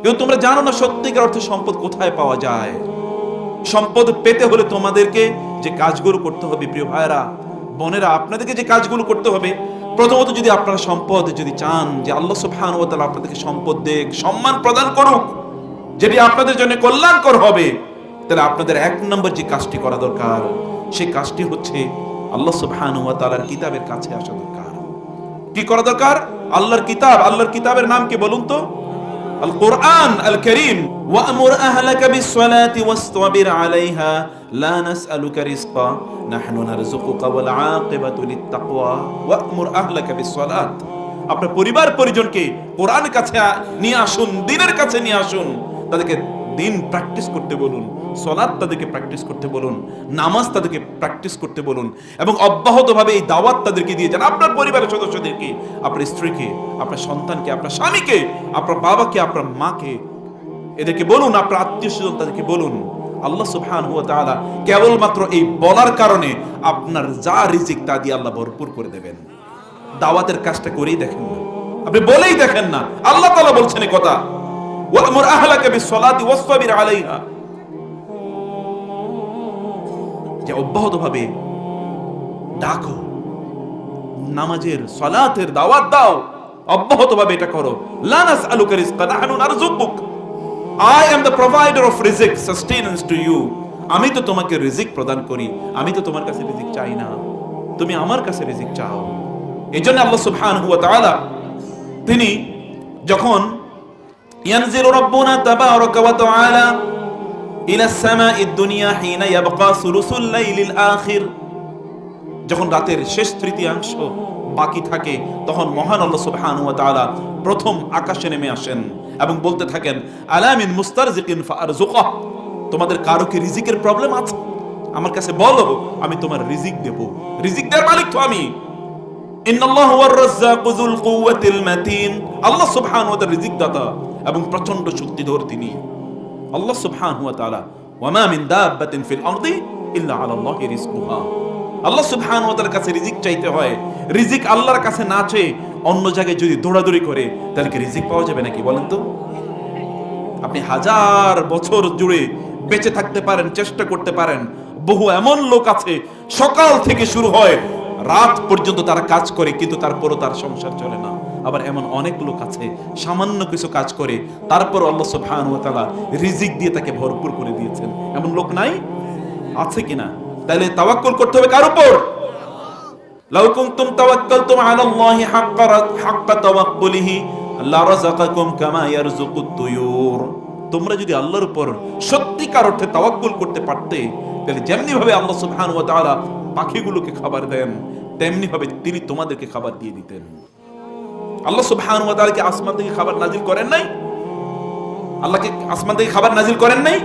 কিন্তু তোমরা জানো না সত্যিকার অর্থে সম্পদ কোথায় পাওয়া যায়? সম্পদ পেতে হলে তোমাদেরকে যে কাজগুলো করতে হবে, প্রিয় ভাইরা বোনেরা, আপনাদেরকে যে কাজগুলো করতে হবে, প্রথমত যদি আপনারা সম্পদ যদি চান, যে আল্লাহ সুবহানাহু ওয়া তাআলা আপনাদেরকে সম্পদ দেখ সম্মান প্রদান করুক যেটি আপনাদের জন্য কল্যাণকর হবে, তাহলে আপনাদের এক নম্বর যে কাজটি করা দরকার সেই কাজটি হচ্ছে আল্লাহ সুবহানাহু ওয়া তাআলার কিতাবের কাছে আসা দরকার। কি করা দরকার? আল্লাহর কিতাব, আল্লাহর কিতাবের নাম কি বলুন তো? আল কোরআন আল করিম ওয়ামুর আহলাকা বিসসালাতি ওয়াসতাবির আলাইহা লা নাসআলুকা রিজকা নাহনু নারযুকুকা ওয়াল আকিবাতু লিত্তাকওয়া ওয়ামুর আহলাকা বিসসালাত আপনার পরিবার পরিজনকে কোরআনের কাছে আ- নিয়ে আসুন, দিনের কাছে নিয়ে আসুন, তাদেরকে দিন প্র্যাকটিস করতে বলুন সলাদ তাদেরকে প্র্যাকটিস করতে বলুন, নামাজ তাদেরকে প্র্যাকটিস করতে বলুন, এবং অব্যাহতভাবে এই দাওয়াত তাদেরকে দিয়ে যান আপনার পরিবারের সদস্যদেরকে, আপনার স্ত্রীকে, আপনার সন্তানকে, আপনার স্বামীকে, আপনার বাবাকে, আপনার মাকে। এদেরকে বলুন, আপনার আত্মীয় স্বজন তাদেরকে বলুন, আল্লাহ সুবহান হুয়া তাআলা কেবলমাত্র এই বলার কারণে আপনার যা রিজিক তা দিয়ে আল্লাহ ভরপুর করে দেবেন। দাওয়াতের কাজটা করেই দেখেন না। আপনি বলেই দেখেন না। আল্লাহ তাআলা বলছেন এই কথা। ওয়ামুর আহলাকা যে অব্যাহতভাবে ডাকো, নামাজের দাওয়াত দাও, অব্যাহতভাবে এটা করো। লা নাসআলুকা রিজকা, নাহনু নারযুকুক। আই দ্য প্রোভাইডার অফ রিজিক সাস্টেনেন্স টু ইউ আমি তো তোমাকে রিজিক প্রদান করি, আমি তো তোমার কাছে রিজিক চাই না। তুমি আমার কাছে রিজিক চাও। এই জন্য আল্লাহ সুবহানাহু ওয়া তাআলা, তিনি যখন রাব্বুনা তাবারাকা ওয়া তাআলা ইলা সামাইদ দুনিয়া হিনা ইয়াবকা সুলুসুল লাইলিল আখির। যখন রাতের শেষ তৃতীয়াংশ বাকি থাকে, তখন মহান আল্লাহ সুবহানাহু ওয়া তাআলা প্রথম আকাশে নেমে আসেন এবং বলতে থাকেন আলামিন মুস্তারজিকিন ফারজুকা তোমাদের কারও কি রিজিকের প্রবলেম আছে? আমার কাছে বলো আমি তোমার রিজিক দেব। রিজিক দেওয়ার মালিক তো আমি। ইন্নাল্লাহু হুয়ার রাজ্জাকু যুল কুওয়াতিল মাতিন। আল্লাহ সুবহানাহু ওয়া তাআলা রিজিক দাতা এবং প্রচণ্ড শক্তিধর তিনি। আল্লাহ সুবহানাহু ওয়া তাআলা ওয়া মা মিন দাব্বাতিন ফিল আরদি ইল্লা আলাল্লাহি রিজকুহা। আল্লাহ সুবহানাহু ওয়া তাআলার কাছে রিজিক চাইতে হয়। রিজিক আল্লাহর কাছে না চেয়ে অন্য জায়গায় যদি দৌড়াদৌড়ি করে, তাহলে কি রিজিক পাওয়া যাবে নাকি বলেন তো? আপনি হাজার বছর জুড়ে বেঁচে থাকতে পারেন, চেষ্টা করতে পারেন। বহু এমন লোক আছে, সকাল থেকে শুরু হয়, রাত পর্যন্ত তারা কাজ করে, কিন্তু তারপরও তার সংসার চলে না। আবার এমন অনেক লোক আছে, সামান্য কিছু কাজ করে, তারপর আল্লাহ সুবহানাহু ওয়া তাআলা রিজিক দিয়ে তাকে ভরপুর করে দিয়েছেন। এমন লোক নাই? আছে কিনা? তাহলে তাওয়াক্কুল করতে হবে কার উপর? লাউ কুনতুম তাওয়াক্কালতুম আলাল্লাহি হাক্কা হাক্কা তাওয়াক্কুলিহি লারাযাকাকুম কামা ইয়ারযুকুত তুয়ুর তোমরা যদি আল্লাহর উপর সত্যিকার অর্থে তাওয়াক্কুল করতে পারতে, তাহলে যেমনি ভাবে আল্লাহ সুবহানাহু ওয়া তাআলা পাখিগুলোকে খাবার দেন তেমনি ভাবে তিনি তোমাদেরকে খাবার দিয়ে দিতেন। আল্লাহ সুবহানাহু ওয়া আসমান থেকে খাবার নাজিল করেন নাই? আসমান থেকে খাবার নাজিল করেন নাই?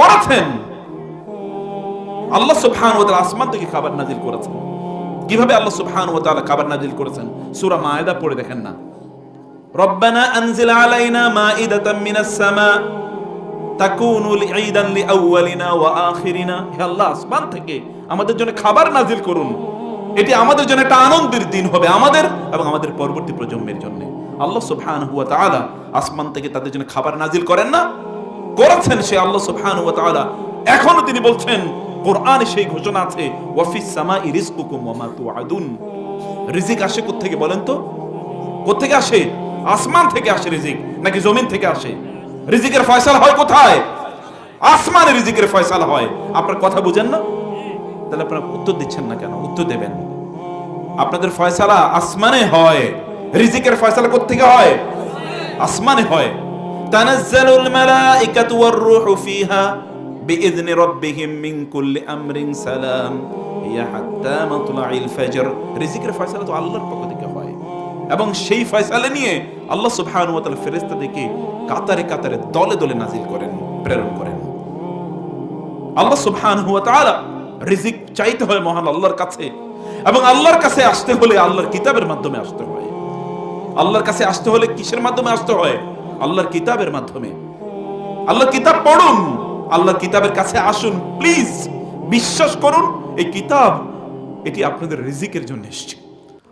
করেছেন। আল্লাহ সুবহানাহু ওয়া তাআলা আসমান থেকে খাবার নাজিল করেছেন। কীভাবে আল্লাহ সুবহানাহু ওয়া তাআলা খাবার নাজিল করেছেন? সূরা মায়েদা পড়ে দেখেন না। রব্বানা আনজিল আলাইনা মিনাস সামা তাকুনু ঈদান লিআউয়ালিনা ওয়া আখিরিনা। হে আল্লাহ, আসমান থেকে আমাদের জন্য খাবার নাজিল করুন। এটি আমাদের জন্য একটা আনন্দের দিন হবে আমাদের এবং আমাদের পরবর্তী প্রজন্মের জন্য। আল্লাহ সুবহানাহু ওয়া তাআলা আসমান থেকে তাদের জন্য খাবার নাজিল করেন না? করেছেন সে আল্লাহ সুবহানাহু ওয়া তাআলা। এখনও তিনি বলছেন, কোরআনে সেই ঘোষণা আছে ওয়াফিস সামাই রিজকুকুম ওয়া মা তুআদুন। রিজিক আসে কোত্থেকে বলেন তো? কোত্থেকে আসে? আসমান থেকে আসে রিজিক, নাকি জমিন থেকে আসে? রিজিকের ফয়সালা হয় কোথায়? আসমানে রিজিকের ফয়সালা হয়। আপনার কথা বুঝেন না? তাহলে আপনারা উত্তর দিচ্ছেন না কেন? উত্তর দেবেন। আপনাদের ফয়সালা আসমানে হয়। রিজিকের ফয়সালা কোথেকে হয়? আসমানে হয়। তানাজ্জালুল মালাইকাতু ওয়ার রূহু ফিহা বিইذনি রাব্বিহিম মিন কুল্লি আমরিন সালাম। ইয়া হাত্তা মাতলাইল ফজর। রিজিকের ফয়সালা তো আল্লাহর পক্ষ থেকে হয়। এবং সেই ফয়সালা নিয়ে আল্লাহ সুবহান ওয়া তাআলা ফেরেশতাদেরকে কাতারে কাতারে দলে দলে নাজিল করেন, প্রেরণ করেন। আল্লাহ সুবহানাহু ওয়া তাআলা রিজিক চাইতে হয় মহান আল্লাহর কাছে। এবং আল্লাহর কাছে আসতে হলে আল্লাহর কিতাবের মাধ্যমে আসতে হয়। আল্লাহর কাছে আসতে হলে কিসের মাধ্যমে আসতে হয়? আল্লাহর কিতাবের মাধ্যমে। আল্লাহ কিতাব পড়ুন। আল্লাহ কিতাবের কাছে আসুন। প্লিজ বিশ্বাস করুন, এই কিতাব, এটি আপনাদের রিজিকের জন্য এসছে।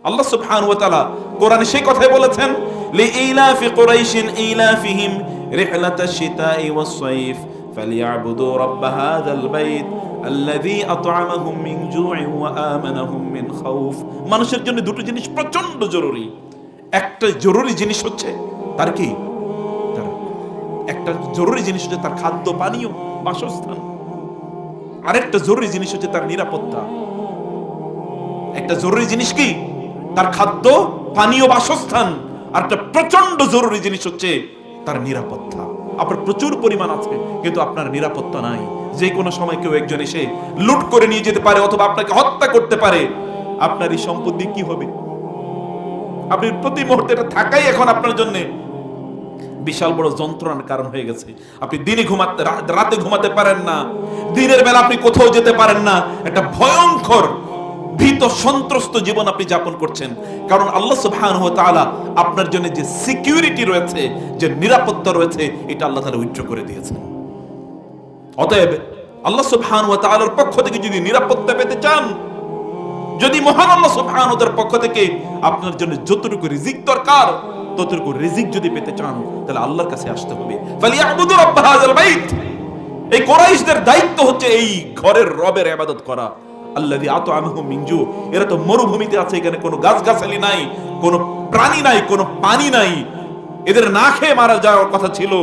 আল্লাহ সুবহান ওয়া তাআলা কোরআনে সেই কথাই বলেছেন, লিইলাফি কুরাইশিন ইলাফিহিম রিহলাতাশ শিতাই ওয়াস সাইফ। فليعبدوا رب هذا البيت الذي أطعمهم من جوع وآمنهم من خوف মানুষের জন্য দুটো জিনিস প্রচন্ড জরুরি একটা জরুরি জিনিস হচ্ছে তার কি তার একটা জরুরি জিনিস হচ্ছে তার খাদ্য পানীয় বাসস্থান আরেকটা জরুরি জিনিস হচ্ছে তার নিরাপত্তা একটা জরুরি জিনিস কি তার খাদ্য পানীয় বাসস্থান আর একটা প্রচন্ড জরুরি জিনিস হচ্ছে তার নিরাপত্তা আপনার প্রচুর পরিমাণ আছে, কিন্তু আপনার নিরাপত্তা নাই। যে কোনো সময় কেউ একজন এসে লুট করে নিয়ে যেতে পারে অথবা আপনাকে হত্যা করতে পারে, আপনার এই সম্পত্তি কি হবে? আপনি প্রতি মুহূর্তে এটা থাকাই এখন আপনার জন্য বিশাল বড় যন্ত্রণার কারণ হয়ে গেছে। আপনি দিনে ঘুমাতে, রাতে ঘুমাতে পারেন না। দিনের বেলা আপনি কোথাও যেতে পারেন না। একটা ভয়ঙ্কর ভীত সন্ত্রস্ত জীবন আপনি যাপন করছেন। কারণ আল্লাহ সুবহানাহু ওয়া তাআলা আপনার জন্য যে সিকিউরিটি রয়েছে, যে নিরাপত্তা রয়েছে, এটা আল্লাহ তাআলা উইথড্র করে দিয়েছেন। অতএব আল্লাহ সুবহানাহু ওয়া তাআলার পক্ষ থেকে যদি নিরাপত্তা পেতে চান, যদি মহান আল্লাহ সুবহানাহু ওয়া পক্ষ থেকে আপনার জন্য যতটুকু রিজিক দরকার, ততটুকু রিজিক যদি পেতে চান, তাহলে আল্লাহর কাছে আসতে হবে। ফালিয়াবুদু রাব্ব হাযাল বাইত। এই কোরাইশদের দায়িত্ব হচ্ছে এই ঘরের রবের ইবাদত করা। আল্লাযী আতআমাহুম মিন জু। এরা তো মরুভূমিতে আছে, এখানে কোনো গাছগাছালি নাই, কোনো প্রাণী নাই, কোনো পানি নাই। এদের না খেয়ে মারা যাওয়ার কথা ছিল,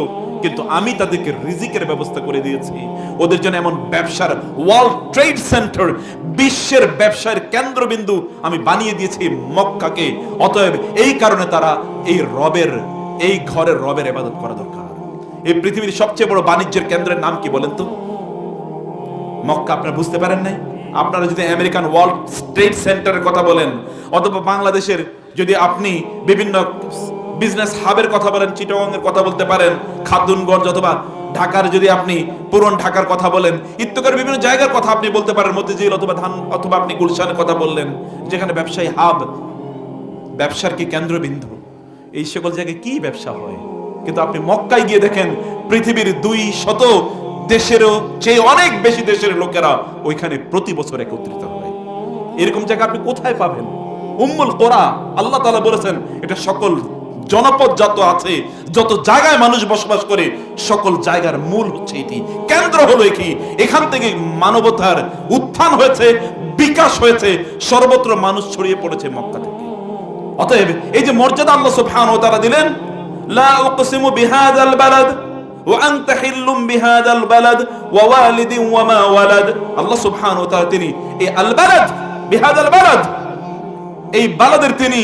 কিন্তু আমি তাদেরকে রিজিকের ব্যবস্থা করে দিয়েছি। ওদের জন্য এমন ব্যবসার ওয়ার্ল্ড ট্রেড সেন্টার, বিশ্বের ব্যবসার কেন্দ্রবিন্দু আমি বানিয়ে দিয়েছি মক্কাকে। অতএব এই কারণে তারা এই রবের, এই ঘরের রবের ইবাদত করা দরকার। এই পৃথিবীর সবচেয়ে বড় বাণিজ্যের কেন্দ্রের নাম কি বলেন তো? মক্কা আপনারা বুঝতে পারেন নাই? আপনারা যদি আমেরিকান ওয়ার্ল্ড ট্রেড সেন্টারের কথা বলেন, অথবা বাংলাদেশের যদি আপনি বিভিন্ন বিজনেস হাবের কথা বলেন চিটাগংয়ের কথা বলতে পারেন খাতুনগঞ্জ অথবা ঢাকার যদি আপনি পুরন ঢাকার কথা বলেন ইত্যকার বিভিন্ন জায়গার কথা আপনি বলতে পারেন, মতিঝিল অথবা ধান, অথবা আপনি গুলশানের কথা বললেন, যেখানে ব্যবসায়ী হাব ব্যবসার কি কেন্দ্রবিন্দু? এই সকল জায়গায় কি ব্যবসা হয়? কিন্তু আপনি মক্কায় গিয়ে দেখেন, পৃথিবীর দুই শত দেশেরও চেয়ে অনেক বেশি দেশের লোকেরা ওইখানে প্রতি বছর একত্রিত হয়। এরকম জায়গা আপনি কোথায় পাবেন? উম্মুল কোরা, আল্লাহ তালা বলেছেন, এটা সকল জনপদ যত আছে, যত জায়গায় মানুষ বসবাস করে, সকল জায়গার মূল হচ্ছে এটি। কেন্দ্র হলো কি এখান থেকে মানবতার উত্থান হয়েছে, বিকাশ হয়েছে, সর্বত্র মানুষ ছড়িয়ে পড়েছে মক্কা থেকে। অতএব এই যে মর্যাদা আল্লাহ সুবহানাহু ওয়া তাআলা দিলেন, লা উকসিমু বিহাদাল বালাদ ওয়া আনতা হিল্লুম বিহাদাল বালাদ ওয়া ওয়ালিদিন ওয়া মা ওয়ালাদ আল্লাহ সুবহানাহু ওয়া তাআলা তিনি এই আল বালাদ বিহাদাল বালাদ এই বালাদের তিনি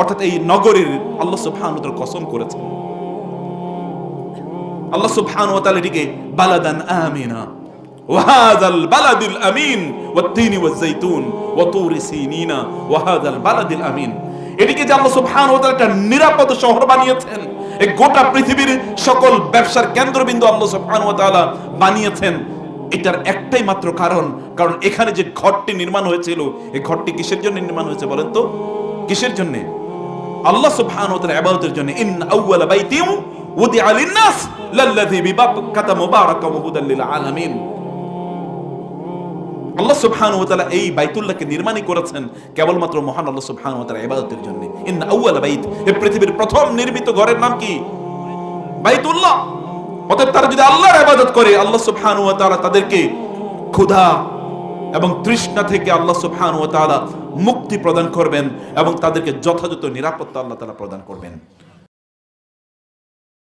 অর্থাৎ এই নগরীর আল্লাহ সুবহানাহু ওয়া তাআলা কসম করেছেন আল্লাহ সুবহানাহু ওয়া তাআলা এটিকে বালাদান আমিনা وهذا البلد الأمين والتين والزيتون وطور سينين وهذا البلد الأمين এটিকে যে আল্লাহ সুবহানাহু ওয়া তাআলা একটা নিরাপদ শহর বানিয়েছেন এই গোটা পৃথিবীর সকল ব্যবসার কেন্দ্রবিন্দু আল্লাহ সুবহানাহু ওয়া তাআলা বানিয়েছেন। এটার একটাই মাত্র কারণ কারণ এখানে যে ঘরটি নির্মাণ হয়েছিল, এই ঘরটি কিসের জন্য নির্মাণ হয়েছে বলেন তো? কিসের জন্য? আল্লাহ সুবহানাহু ওয়া তাআলা ইবাদতের জন্য। ইন আউওয়ালা বাইতিন উদিআ লিন-নাস লাল্লাযী বিবাক্কাতা মুবারাকান ওয়া হুদাল লিল আলামিন আল্লাহ সুবহানাহু ওয়া তাআলা এই বাইতুল্লাহকে নির্মাণই করেছেন কেবলমাত্র মহান আল্লাহ সুবহানাহু ওয়া তাআলা ইবাদতের জন্য। ইন আউয়াল বাইত এই পৃথিবীর প্রথম নির্মিত ঘরের নাম কি? বাইতুল্লাহ। অতএব তারা যদি আল্লাহর ইবাদত করে, আল্লাহ সুবহানাহু ওয়া তাআলা তাদেরকে ক্ষুধা এবং তৃষ্ণা থেকে আল্লাহ সুবহানাহু ওয়া তাআলা মুক্তি প্রদান করবেন এবং তাদেরকে যথাযথ নিরাপত্তা আল্লাহ তাআলা প্রদান করবেন।